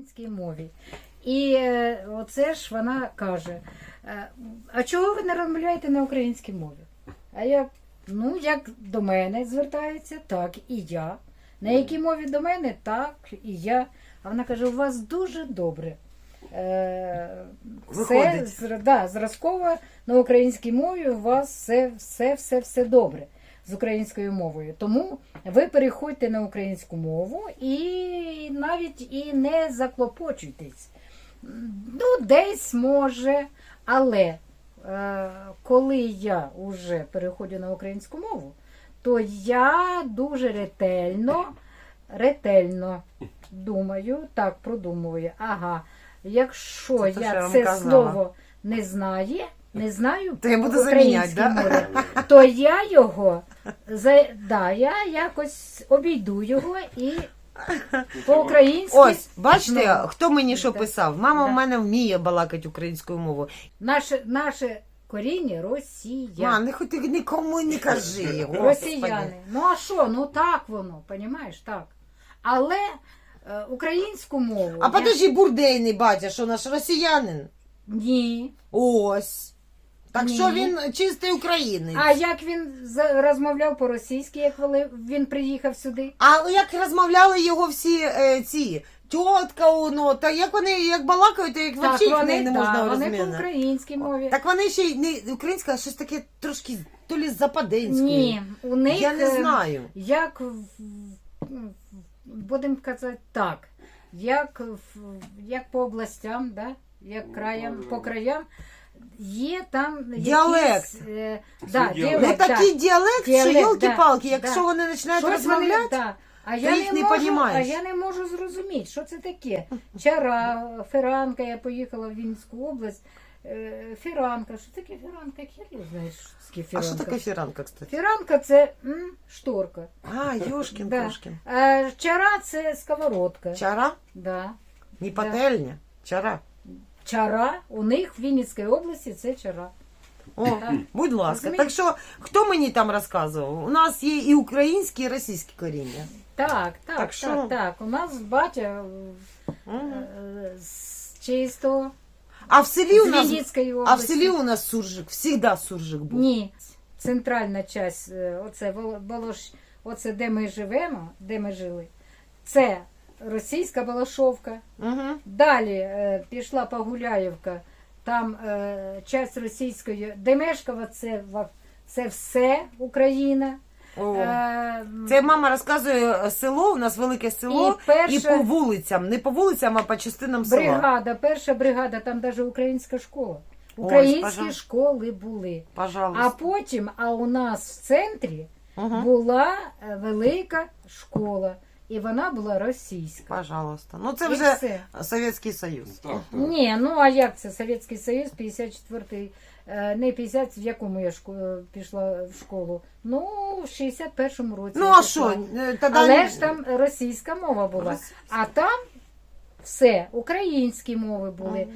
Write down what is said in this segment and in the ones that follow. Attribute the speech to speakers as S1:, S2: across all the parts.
S1: українській мові. І е, оце ж вона каже: е, а чого ви не розмовляєте на українській мові? А я, ну, як до мене звертається, так і я. На якій мові до мене, так і я. А вона каже: у вас дуже добре. Е, все, да, зразково на українській мові у вас все, все, все, все добре з українською мовою. Тому ви переходьте на українську мову і навіть і не заклопочуйтесь. Ну, десь може, але е, коли я вже переходжу на українську мову, то я дуже ретельно, ретельно думаю, так продумую. Ага, якщо
S2: Це я
S1: це
S2: казала.
S1: слово не знаю, не знаю
S2: То я буду заміняти, да?
S1: мові, то я його за, да, я якось обійду його і по-українськи.
S2: Ось, бачите,
S1: Ну,
S2: хто мені що
S1: да.
S2: писав? Мама
S1: Да.
S2: в мене вміє балакати українською мовою.
S1: Наше, наше коріння росіяни.
S2: Ма, не хоч ти нікому не кажи.
S1: Росіяни. Ну а що? Ну так воно, понімаєш, так. Але е, українську мову.
S2: А
S1: я-
S2: подожди, бурдейний батя, що наш росіянин?
S1: Ні.
S2: Ось. Так
S1: Ні.
S2: що він чистий українець.
S1: А як він за- розмовляв по-російськи, як коли він приїхав сюди?
S2: А як розмовляли його всі е, ці тітка, ну, та як вони як балакають, то як вообще їх не, не
S1: да,
S2: можна
S1: вони
S2: розуміти.
S1: по-українській мові.
S2: Так вони ще й не українська, а щось таке трошки то лі западенською.
S1: Ні, у них
S2: Я не
S1: е,
S2: знаю.
S1: як в- в- будемо казати так, як, в- як по областям, да? як краям, по краям. Є там
S2: Діалект.
S1: якісь, е, да, діалект,
S2: Ну
S1: да.
S2: такий діалект, що
S1: Діалект,
S2: йолки-палки,
S1: да,
S2: якщо
S1: да.
S2: вони починають
S1: Щось вони-
S2: розмовляти,
S1: да. А я,
S2: їх
S1: не
S2: не
S1: можу, а
S2: понімаєш.
S1: я не можу зрозуміти, що це таке. Чара, феранка, я поїхала в Вінницьку область. е, Фіранка, що таке фіранка? Я не знаю, що таке
S2: а
S1: фіранка.
S2: що таке фіранка, кстати?
S1: Фіранка це м, шторка.
S2: А, Йошкін,
S1: Да.
S2: Кошкін.
S1: Е, чара це сковородка.
S2: Чара?
S1: Да.
S2: Не
S1: Да.
S2: пательня, чара.
S1: Чара. У них в Вінницькій області це чара.
S2: О, будь ласка.
S1: Розумієте?
S2: Так що, хто мені там розказував? У нас є і українські, і російські коріння.
S1: Так, так,
S2: Так
S1: так,
S2: що?
S1: так. У нас батя
S2: Мгм.
S1: е, з чисто
S2: А в селі у
S1: з
S2: нас
S1: Вінницької
S2: а в селі у нас суржик, завжди суржик був.
S1: Ні. Центральна часть, е, оце Вол- Волош, оце де ми живемо, де ми жили, це російська Балашовка.
S2: Угу.
S1: Далі е, пішла Погуляєвка, там е, часть російської Демешкова, це, це все Україна.
S2: О.
S1: Е,
S2: Це мама розказує е, село, у нас велике село,
S1: І перша-
S2: і по вулицям, не по вулицям, а по частинам села.
S1: бригада, перша бригада, там навіть українська школа. Українські
S2: пожалуйста.
S1: школи були.
S2: Пожалуйста.
S1: А потім, а у нас в центрі
S2: Угу.
S1: була е, велика школа, і вона була російська.
S2: Пожалуйста. Ну це
S1: І
S2: вже
S1: все.
S2: Совєтський Союз.
S3: Так, так.
S1: Ні, ну а як це? Совєтський Союз, 54-й, е, не 50, в якому я шко- е, пішла в школу? Ну, в 61-му році.
S2: Ну
S1: я
S2: а
S1: пішла.
S2: що? е, Тоді...
S1: Але ж там російська мова була.
S2: Російська.
S1: А там все, українські мови були.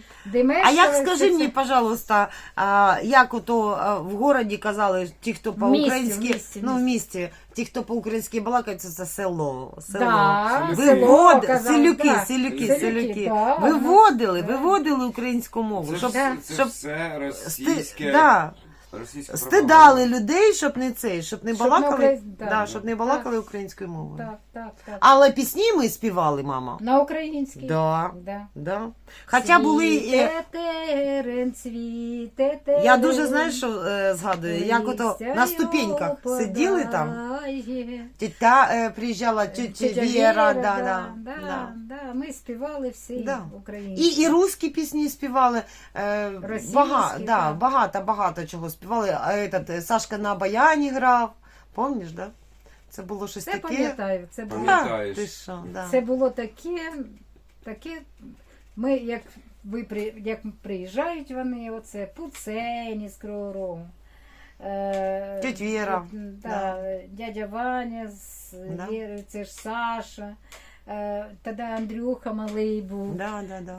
S2: А як скажи мені, пожалуйста, а, як ото а, в городі казали, ті, хто по-українськи,
S1: місті, в місті,
S2: ну в
S1: місті.
S2: ті, хто по-українськи балакають, це, село. село.
S1: Да,
S2: Вивод,
S1: село, казали,
S2: селюки,
S1: да.
S2: селюки,
S1: Селюки,
S2: селюки.
S1: да,
S2: Виводили,
S1: да.
S2: виводили українську мову.
S3: Це,
S2: Щоб,
S3: ж- це
S2: щоб
S3: все
S2: сти,
S3: російське.
S2: да,
S3: російська
S2: стидали
S3: пропаганда.
S2: людей, щоб не цей, щоб не
S1: Щоб
S2: балакали,
S1: не
S2: да.
S1: да.
S2: щоб не балакали українською мовою.
S1: Так, так, так.
S2: Але пісні ми співали, мама.
S1: На українській.
S2: Да.
S1: Да.
S2: Да. Хоча були. е,
S1: Цвіте терен, цвіте терен.
S2: Я дуже знаєш, що е, згадую, як ото
S1: листя
S2: на ступеньках
S1: його
S2: сиділи там.
S1: подає.
S2: Тітя е, приїжджала, Тетя Віра, да,
S1: да,
S2: да,
S1: да,
S2: да.
S1: да. Ми співали всі
S2: Да.
S1: українські.
S2: І, і русські пісні співали. Е,
S1: Російські,
S2: бага, да,
S1: так.
S2: багато, багато чого співали. А этот, е, Сашка на баяні грав. Помніш, да? Це було щось
S1: Це
S2: таке.
S1: пам'ятаю. Це було,
S3: Пам'ятаю.
S2: Да, ти що, да.
S1: це було таке, таке. Ми, як ви при- як приїжджають вони, оце пуцені з Кривого Рогу. Е,
S2: Тьоть Віра.
S1: Да, Дядя Ваня з
S2: Да.
S1: Вірою, це ж Саша. Е, Тоді Андрюха малий був.
S2: Да, да, да.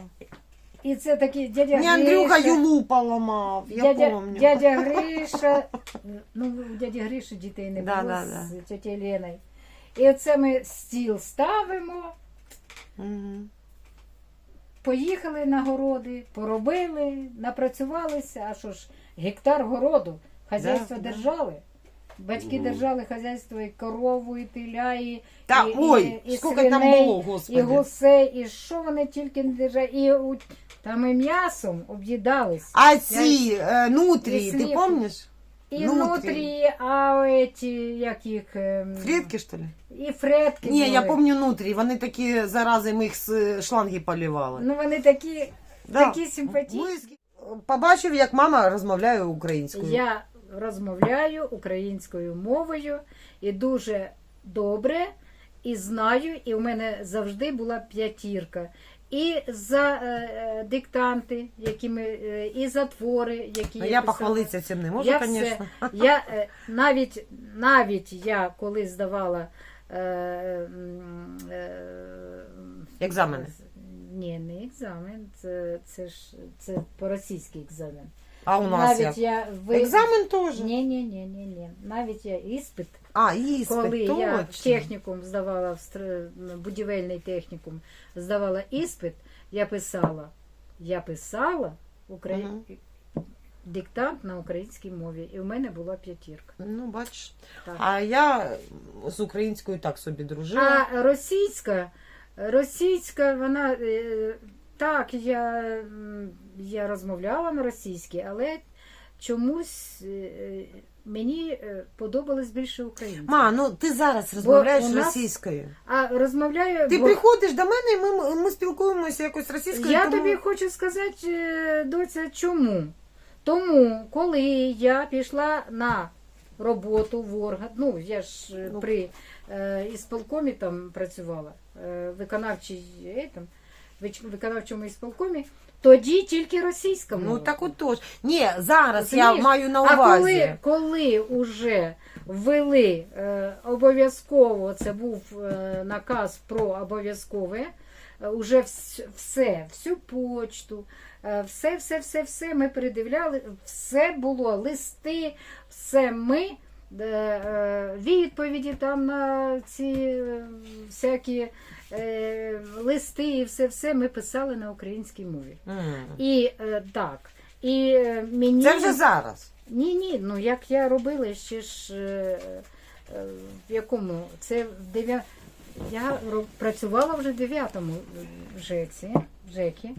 S1: І це такий дядя
S2: Мені Андрюха
S1: Гриша.
S2: юлу поламав, я
S1: дядя,
S2: помню.
S1: дядя Гриша, ну у дяді Гриші дітей не
S2: Да,
S1: було
S2: да,
S1: з тетєю Леною. І оце ми стіл ставимо,
S2: Мгм.
S1: поїхали на городи, поробили, напрацювалися, а що ж, гектар городу, хазяйство
S2: Да, да.
S1: держали. Батьки держали хазяйство і корову, і теля, і,
S2: Та
S1: і,
S2: ой,
S1: і, і
S2: скільки там
S1: свиней,
S2: було,
S1: і гусей, і що вони тільки не держали, і у- там і м'ясом об'їдались.
S2: А ці е, нутрі,
S1: І
S2: ти
S1: сліпі.
S2: пам'ятаєш?
S1: І
S2: нутрі.
S1: внутрі, а эти, як їх... ем,
S2: Фрітки, що ли?
S1: І фретки
S2: Ні, я
S1: були.
S2: пам'ятаю нутрі, вони такі зарази, ми їх з е, шланги полівали.
S1: Ну вони такі,
S2: Да.
S1: такі симпатичні.
S2: Ми з- Побачив, як мама розмовляє українською.
S1: Я розмовляю українською мовою і дуже добре, і знаю, і в мене завжди була п'ятірка. І за е, е, диктанти, які ми, е, і за твори, які
S2: Ну,
S1: я,
S2: я похвалитися цим не можу, звісно.
S1: все- Я е, навіть, навіть я коли здавала е, е,
S2: Екзамени.
S1: Ні, не екзамен, це, це ж це по-російський екзамен.
S2: А у нас
S1: навіть
S2: як?
S1: я ви...
S2: Екзамен теж.
S1: Ні, ні, ні, ні, ні. Навіть я іспит,
S2: А, іспит,
S1: коли я в технікум здавала в стр- будівельний технікум, здавала іспит, я писала. Я писала Украї...
S2: Мгм.
S1: диктант на українській мові, і в мене була п'ятірка.
S2: Ну, бачиш.
S1: Так.
S2: А я з українською так собі дружила.
S1: А російська, російська, вона е, так, я, я розмовляла на російській, але чомусь е, мені е, подобалось більше українська.
S2: Ма, ну ти зараз розмовляєш
S1: нас-
S2: російською.
S1: А розмовляю.
S2: Ти
S1: бо
S2: приходиш до мене, і ми, ми спілкуємося якось російською.
S1: я
S2: тому...
S1: тобі хочу сказати, е, доця, чому? Тому, коли я пішла на роботу в орган, ну я ж е,
S2: Ну.
S1: при е, ісполкомі там працювала, е, виконавчий, е, там, виконавчому ісполкомі, тоді тільки російська мова.
S2: Ну так от тож. Ні, зараз я маю на
S1: А коли, коли уже ввели е, обов'язково, це був е, наказ про обов'язкове, е, уже вс- все, всю почту, е, все, все, все, все ми передивляли, все було, листи, все ми. е, е, Відповіді там на ці е, всякі е, листи і все, все ми писали на українській мові.
S2: М.
S1: І е, так. І е, мені
S2: Це вже зараз.
S1: ні, ні, ну як я робила ще ж е, е, в якому? Це в дев'я... Я ро- працювала вже в дев'ятому ЖЕКі, ЖЕКі.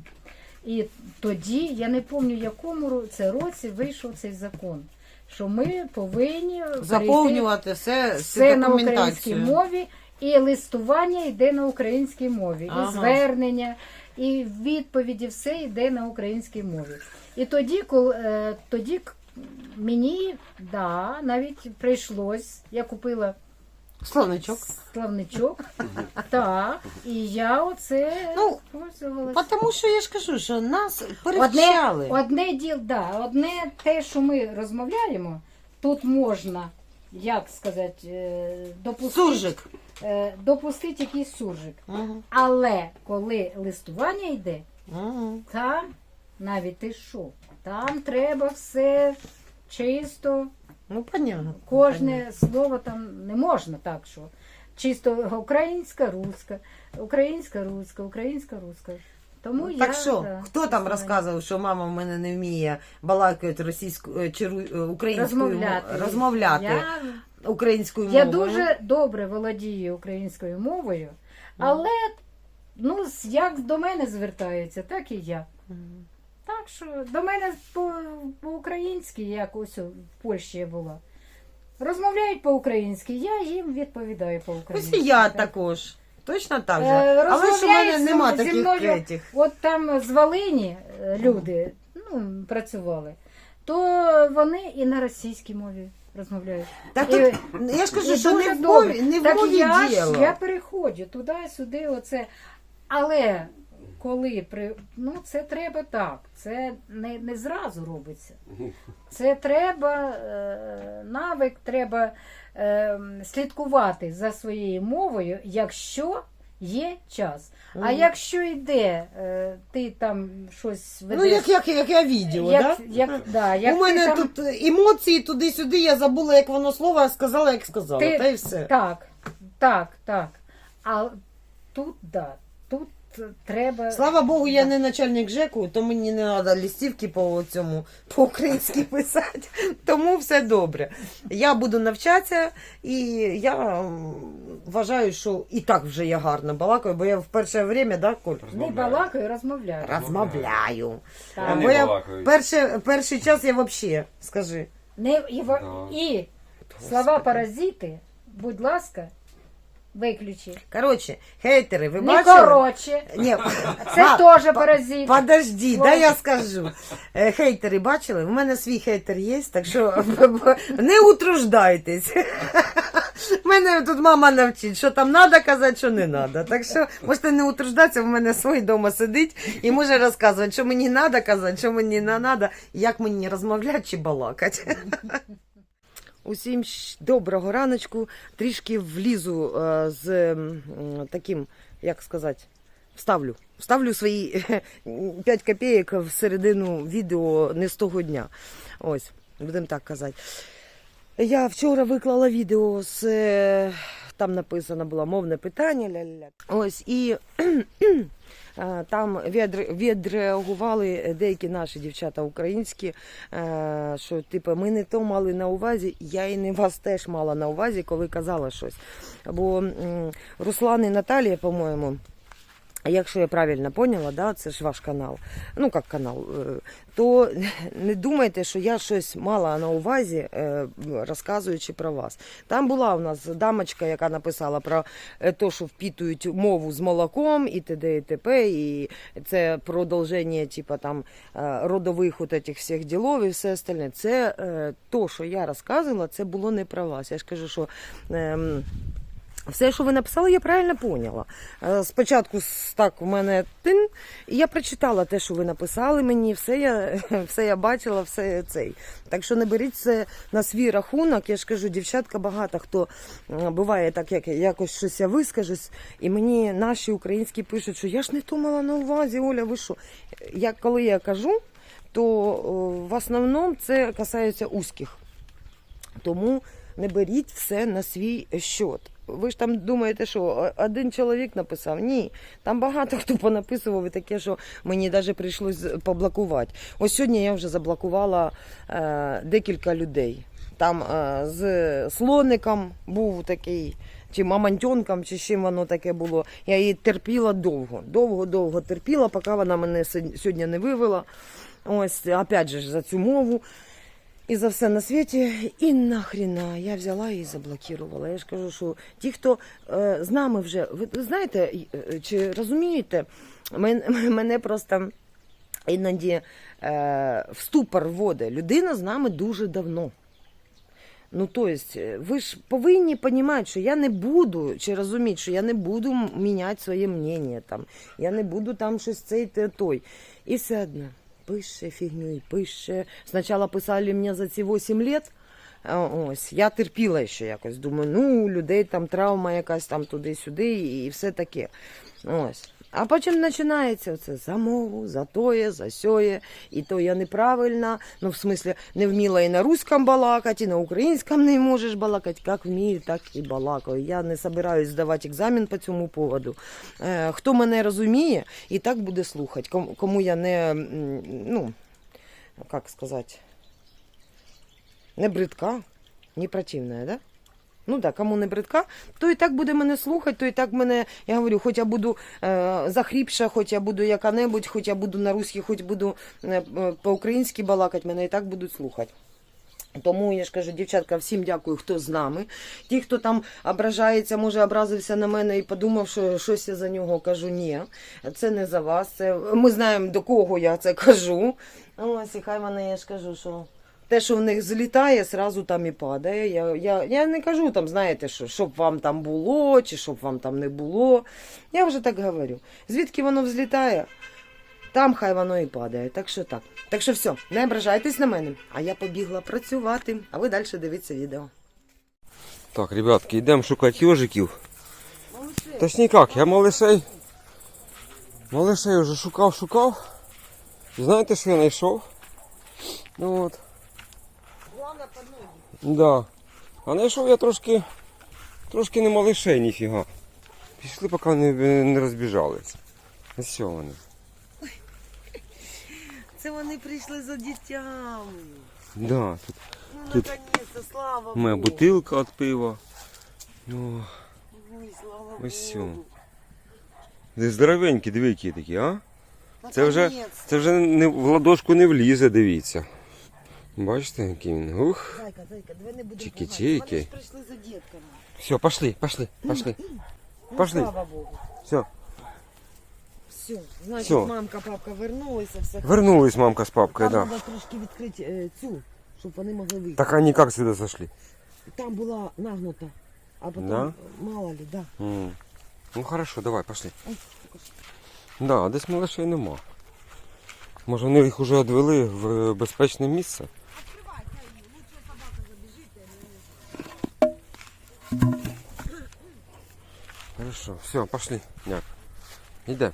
S1: І тоді, я не пам'ятаю, якому ро- це році вийшов цей закон, що ми повинні перейти
S2: Заповнювати все,
S1: все на українській мові, і листування йде на українській мові,
S2: Ага.
S1: і звернення, і відповіді, все йде на українській мові. І тоді, коли е, тоді мені да, навіть прийшлось, я купила
S2: Словничок.
S1: славничок, так, і я оце
S2: Ну,
S1: пользувалася.
S2: Тому що я ж кажу, що нас
S1: Одне,
S2: перевчали.
S1: одне діло, да, одне те, що ми розмовляємо, тут можна, як сказати, е, допустити,
S2: Суржик.
S1: е, допустити якийсь суржик.
S2: Мгм.
S1: Але коли листування йде,
S2: Мгм.
S1: там навіть ти що, там треба все чисто,
S2: Ну, понятно.
S1: кожне слово там не можна так, що чисто українська, руська, українська, руська, українська, руська. Тому я
S2: Так що, хто там розказував, що мама в мене не вміє балакати російською чи ру- е, українською
S1: розмовляти.
S2: мовою, розмовляти
S1: Я
S2: українською
S1: Я
S2: мовою?
S1: дуже добре володію українською мовою, але ну, з- як до мене звертаються, так і я.
S2: Мгм.
S1: Так що до мене по- по-українськи, як ось в Польщі я була. Розмовляють по-українськи, я їм відповідаю
S2: Ось
S1: по-українськи.
S2: і я
S1: Так.
S2: також. Точно так же.
S1: Е,
S2: Але ж у мене нема
S1: зі
S2: таких
S1: мною. От там з Волині е, люди ну, працювали, то вони і на російській мові розмовляють.
S2: Та
S1: І-
S2: я ж кажу,
S1: І
S2: що
S1: дуже
S2: не в
S1: добре.
S2: мові, не в
S1: так
S2: мові
S1: я, ж-
S2: діло.
S1: я переходжу туди-сюди, оце. Але коли при ну це треба так, це не, не зразу робиться. Це треба е, навик, треба е, слідкувати за своєю мовою, якщо є час. А якщо йде, е, ти там щось ведеш.
S2: Ну, як, як, як я відео,
S1: як,
S2: да?
S1: як, да, як
S2: У
S1: ти
S2: мене
S1: там-
S2: тут емоції туди-сюди, я забула, як воно слово, а сказала, як сказала.
S1: Ти-
S2: Та й все.
S1: Так, так, так. А тут, да, треба.
S2: Слава Богу, я не начальник ЖЕКу, то мені не треба листівки по цьому по-українськи писати. Тому все добре. Я буду навчатися, і я вважаю, що і так вже я гарно балакаю, бо я в перше время, да, Коль?
S1: Не балакаю, розмовляю.
S2: Розмовляю.
S1: Так.
S2: Бо я
S3: балакають.
S2: перше, перший час я взагалі, скажи.
S1: Не, і, во-
S3: Да.
S1: і слова паразити, будь ласка, виключи.
S2: Коротше, хейтери, ви
S1: Не
S2: бачили?
S1: коротше.
S2: Ні,
S1: Це
S2: а,
S1: теж паразит.
S2: Подожди, да я скажу. Е, Хейтери бачили? У мене свій хейтер є, так що не утруждайтесь. Мене тут мама навчить, що там треба казати, що не треба. Так що можете не утруждатися, в мене свій вдома сидить і може розказувати, що мені треба казати, що мені не треба, як мені розмовляти чи балакати. Усім доброго раночку. Трішки влізу е, з таким, як сказати, вставлю. Вставлю свої 5 копійок в середину відео не з того дня. Ось, будемо так казати. Я вчора виклала відео з. Там написано було мовне питання. Ля-ля-ля. Ось і там відреагували деякі наші дівчата українські, е, що типу, ми не то мали на увазі, я і не вас теж мала на увазі, коли казала щось. Бо Руслан і Наталія, по-моєму. Якщо я правильно поняла, да, це ж ваш канал, ну як канал, е, то не думайте, що я щось мала на увазі, е, розказуючи про вас. Там була у нас дамочка, яка написала про те, що впітують мову з молоком і т.д. і т.п. І це продовження типу, там, е, родових от этих всіх ділов і все остальне. Це е, то, що я розказувала, це було не про вас. Я ж кажу, що. Все, що ви написали, я правильно поняла. Е, Спочатку так у мене тин, і я прочитала те, що ви написали мені, все я, все я бачила, все цей. Так що не беріть це на свій рахунок. Я ж кажу, дівчатка багато хто буває так, як якось щось я вискажусь, і мені наші українські пишуть, що я ж не то мала на увазі, Оля, ви що? Я, коли я кажу, то в основному це касається узких. Тому не беріть все на свій щот. Ви ж там думаєте, що один чоловік написав? Ні. Там багато хто понаписував і таке, що мені навіть прийшлось поблокувати. Ось сьогодні я вже заблокувала е, декілька людей. Там е, з слоником був такий, чи мамонтенком, чи чим воно таке було. Я її терпіла довго, довго-довго терпіла, поки вона мене сьогодні- не вивела. Ось, опять же, за цю мову. І за все на світі, і нахріна я взяла і заблокувала. Я ж кажу, що ті, хто е, з нами вже, ви знаєте, е, чи розумієте, мен, мене просто іноді е, в ступор вводить. Людина з нами дуже давно. Ну, то е, ви ж повинні розуміти, що я не буду, чи розуміти, що я не буду міняти своє мнення, там, я не буду там щось цей той. І все одно пише фігню і пише. Спочатку писали мені за ці 8 лет. Ось, я терпіла ще якось. Думаю, ну, людей там травма якась там туди-сюди і все таке. Ось. А потім починається це за мову, за тоє, за сьоє, і то я неправильна. Ну, в смислі, не вміла і на русском балакати, і на українському не можеш балакати. Як вмію, так і балакаю. Я не собираюсь здавати екзамен по цьому поводу. Е, хто мене розуміє, і так буде слухати. Кому, кому я не, ну, як сказати, не бридка, не противна, да? Ну так, кому не бридка, то і так буде мене слухати, то і так мене, я говорю, хоч я буду е, захріпша, хоч я буду яка-небудь, хоч я буду на русській, хоч буду е, е, по-українськи балакати, мене і так будуть слухати. Тому я ж кажу, дівчатка, всім дякую, хто з нами. Ті, хто там ображається, може образився на мене і подумав, що щось я за нього кажу. Ні, це не за вас. Це ми знаємо до кого я це кажу. Ось і хай вони, я ж кажу, що те, що в них злітає, зразу там і падає. Я, я, я не кажу там, знаєте, що щоб вам там було, чи щоб вам там не було. Я вже так говорю. Звідки воно взлітає? Там хай воно і падає. Так що так. Так що все, не ображайтесь на мене. А я побігла працювати, а ви далі дивіться відео.
S3: Так, ребятки, йдемо шукати йожиків. Точніше як, я малишей. Малишей вже шукав, шукав. І знаєте, що я знайшов? Ну от. Да. А знайшов я трошки. Трошки не малишей, ніфіга. Пішли, поки не, не розбіжались. Ось вони.
S2: Це вони прийшли за дітями.
S3: Да, тут
S2: Ну,
S3: Тут
S2: наконец-то, слава
S3: моя
S2: Богу.
S3: бутилка від пива. Ну,
S2: Ой, слава
S3: Ось
S2: Богу.
S3: сьо. де здоровенькі, диви, які такі, а? Це вже, це вже не, в ладошку не влізе, дивіться. Бачите, який він. Ух.
S2: Зайка, зайка, давай не будемо
S3: Чики-чики.
S2: Вони ж прийшли за дітками.
S3: Все, пошли, пошли, пошли.
S2: Ну,
S3: Пошли.
S2: слава Богу.
S3: Все,
S2: Все, значить,
S3: Всьо.
S2: мамка, папка вернулися, все.
S3: вернулись мамка з папкою,
S2: Там
S3: да.
S2: треба трошки відкрити е, цю, щоб вони могли вийти.
S3: Так они как сюда зашли?
S2: Там була нагнута, а потім,
S3: Да?
S2: мало ли, да.
S3: М. Ну хорошо, давай, пошли.
S2: Ой,
S3: Да, десь малышей нема. Може вони їх уже відвели в безпечне місце? Хорошо, все, пошли, няк. Идем.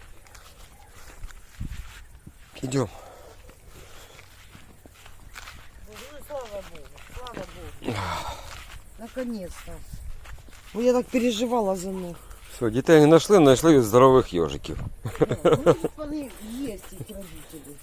S3: Идем.
S2: Ну, слава Богу, слава Богу. Наконец-то. Бо я так переживала за них.
S3: Все, дітей не знайшли, знайшли здорових йожиків.
S2: Ну, Вони є, ці родителі.